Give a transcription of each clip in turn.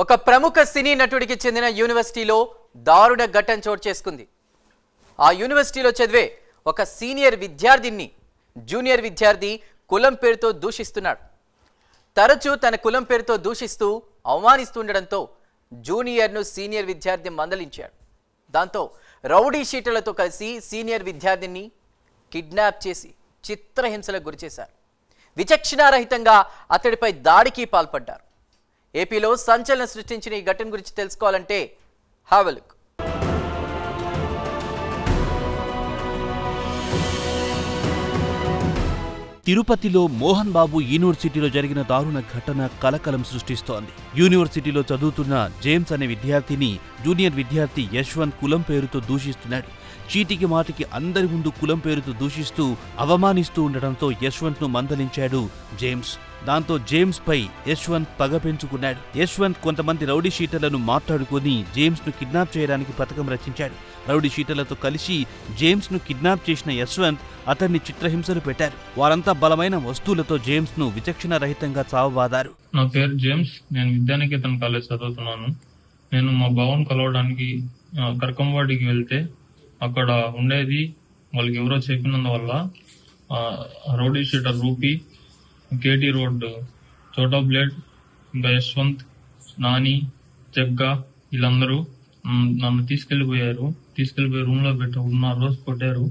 ఒక ప్రముఖ సినీ నటుడికి చెందిన యూనివర్సిటీలో దారుణ ఘటన చోటు చేసుకుంది. ఆ యూనివర్సిటీలో చదివే ఒక సీనియర్ విద్యార్థిని జూనియర్ విద్యార్థి కులం పేరుతో దూషిస్తున్నాడు. తరచూ తన కులం పేరుతో దూషిస్తూ అవమానిస్తుండడంతో జూనియర్ను సీనియర్ విద్యార్థి మందలించాడు. దాంతో రౌడీ షీటర్లతో కలిసి సీనియర్ విద్యార్థిని కిడ్నాప్ చేసి చిత్రహింసలకు గురిచేశారు. విచక్షణారహితంగా అతడిపై దాడికి పాల్పడ్డారు. ఏపీలో సంచలనం సృష్టించిన ఈ ఘటన గురించి తెలుసుకోవాలంటే హ్యావ్ తిరుపతిలో మోహన్ బాబు యూనివర్సిటీలో జరిగిన దారుణ ఘటన కలకలం సృష్టిస్తోంది. యూనివర్సిటీలో చదువుతున్న జేమ్స్ అనే విద్యార్థిని జూనియర్ విద్యార్థి యశ్వంత్ కులం పేరుతో దూషిస్తున్నాడు. చీటికి మాటికి అందరి ముందు కులం పేరుతో దూషిస్తూ అవమానిస్తూ ఉండడంతో యశ్వంత్ను మందలించాడు జేమ్స్. దాంతో జేమ్స్ పై యశ్వంత్ పగ పెంచుకున్నాడు. యశ్వంత్ కొంతమంది రౌడీ షీటర్లను మాట్లాడుకుని జేమ్స్ను కిడ్నాప్ చేయడానికి పథకం రచించాడు. రౌడీ షీటర్లతో కలిసి జేమ్స్ను కిడ్నాప్ చేసిన యశ్వంత్ అతన్ని చిత్రహింసలు పెట్టారు. వారంతా బలమైన వస్తువులతో జేమ్స్ను విచక్షణ రహితంగా చావబాదారు. నా పేరు జేమ్స్. నేను విద్యానికేతన్ కాలేజ్ చదువుతున్నాను. నేను మా బావన్ కలవడానికి కర్కంవాడికి వెళ్తే అక్కడ ఉండేది వాళ్ళకి ఎవరో చెప్పినందువల్ల రౌడీ షీటర్ రూపీ కేటీ రోడ్ చోటా బ్లేడ్ ఇంకా యశ్వంత్ నాని జగ్గా వీళ్ళందరూ నన్ను తీసుకెళ్ళిపోయారు తీసుకెళ్ళిపోయి రూమ్లో పెట్టి రోజు కొట్టారు.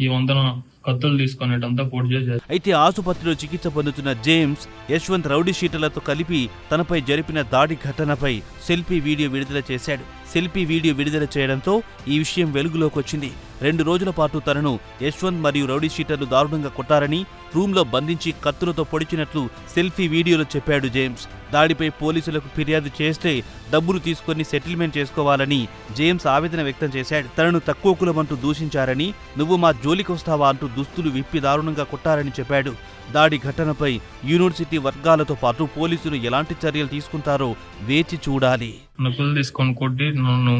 ఈ వంతన కత్తులు తీసుకునేటంతా పొడి చేశారు. అయితే ఆసుపత్రిలో చికిత్స పొందుతున్న జేమ్స్ యశ్వంత్ రౌడీ షీటర్లతో కలిపి తనపై జరిపిన దాడి ఘటనపై సెల్ఫీ వీడియో విడుదల చేశాడు. సెల్ఫీ వీడియో విడుదల చేయడంతో ఈ విషయం వెలుగులోకి వచ్చింది. రెండు రోజుల పాటు తనను యశ్వంత్ మరియు రౌడీ షీటర్లు దారుణంగా కొట్టారని రూమ్లో బంధించి కత్తులతో పొడిచినట్లు సెల్ఫీ వీడియోలో చెప్పాడు జేమ్స్. దాడిపై పోలీసులకు ఫిర్యాదు చేస్తే డబ్బులు తీసుకొని సెటిల్మెంట్ చేసుకోవాలని జేమ్స్ ఆవేదన వ్యక్తం చేశాడు. తనను తక్కువ కులమంటూ దూషించారని నువ్వు మా జోలికొస్తావా అంటూ దుస్తులు విప్పి దారుణంగా కొట్టారని చెప్పాడు. దాడి ఘటనపై యూనివర్సిటీ వర్గాలతో పాటు పోలీసులు ఎలాంటి చర్యలు తీసుకుంటారో వేచి చూడాలి. నొప్పులు తీసుకొని కొట్టి నన్ను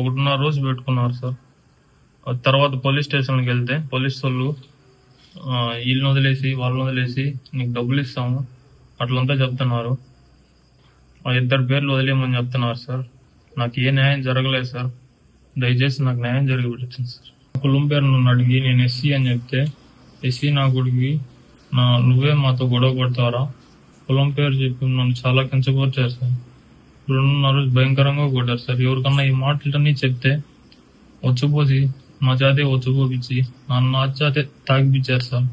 ఒకటిన్నర రోజు పెట్టుకున్నారు సార్. తర్వాత పోలీస్ స్టేషన్కి వెళ్తే పోలీసు వాళ్ళు వీళ్ళని వదిలేసి వాళ్ళని వదిలేసి నీకు డబ్బులు ఇస్తాము. అట్లంతా చెప్తున్నారు. ఆ ఇద్దరు పేర్లు వదిలేయమని చెప్తున్నారు సార్. నాకు ఏ న్యాయం జరగలేదు సార్. దయచేసి నాకు న్యాయం జరిగిపెట్టింది సార్. కులం పేరు నన్ను అడిగి నేను ఎస్సీ అని చెప్తే ఎస్సీ నా కొడుకు నా నువ్వే మాతో గొడవ పడతారా? కులం పేరు చెప్పి నన్ను చాలా కించపరిచారు సార్. రెండున్నర రోజు భయంకరంగా కొట్టారు సార్. ఎవరికన్నా ఈ మాటలన్నీ చెప్తే వచ్చిపోసి మా జాతే వచ్చిపోపించి నన్ను నా జాతే తాగిపించారు సార్.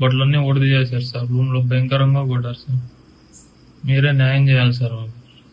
బట్టలన్నీ ఒడిది చేశారు సార్. రూమ్లో భయంకరంగా కొట్టారు సార్. మీరే న్యాయం చేయాలి సార్ మాకు.